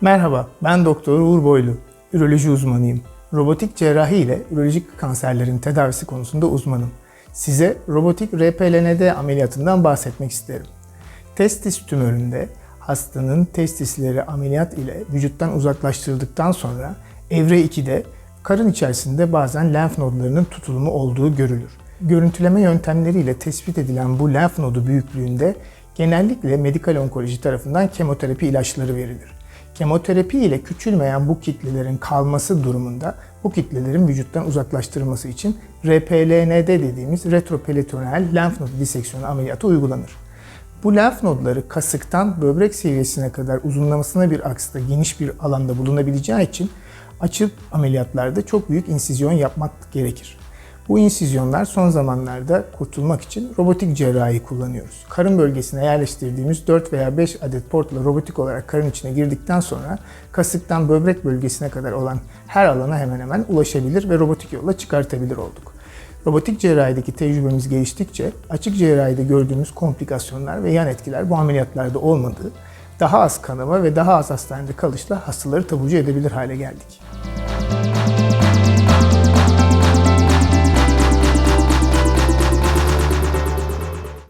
Merhaba, ben Doktor Uğur Boylu, üroloji uzmanıyım. Robotik cerrahi ile ürolojik kanserlerin tedavisi konusunda uzmanım. Size robotik RPLND ameliyatından bahsetmek isterim. Testis tümöründe hastanın testisleri ameliyat ile vücuttan uzaklaştırıldıktan sonra evre 2'de karın içerisinde bazen lenf nodlarının tutulumu olduğu görülür. Görüntüleme yöntemleriyle tespit edilen bu lenf nodu büyüklüğünde genellikle medikal onkoloji tarafından kemoterapi ilaçları verilir. Kemoterapi ile küçülmeyen bu kitlelerin kalması durumunda bu kitlelerin vücuttan uzaklaştırılması için RPLND dediğimiz retroperitoneal lenf nodu diseksiyonu ameliyatı uygulanır. Bu lenf nodları kasıktan böbrek seviyesine kadar uzunlamasına bir aksta geniş bir alanda bulunabileceği için açık ameliyatlarda çok büyük insizyon yapmak gerekir. Bu insizyonlar son zamanlarda kurtulmak için robotik cerrahi kullanıyoruz. Karın bölgesine yerleştirdiğimiz 4 veya 5 adet portla robotik olarak karın içine girdikten sonra kasıktan böbrek bölgesine kadar olan her alana hemen hemen ulaşabilir ve robotik yolla çıkartabilir olduk. Robotik cerrahideki tecrübemiz geliştikçe açık cerrahide gördüğümüz komplikasyonlar ve yan etkiler bu ameliyatlarda olmadığı, daha az kanama ve daha az hastanede kalışla hastaları taburcu edebilir hale geldik.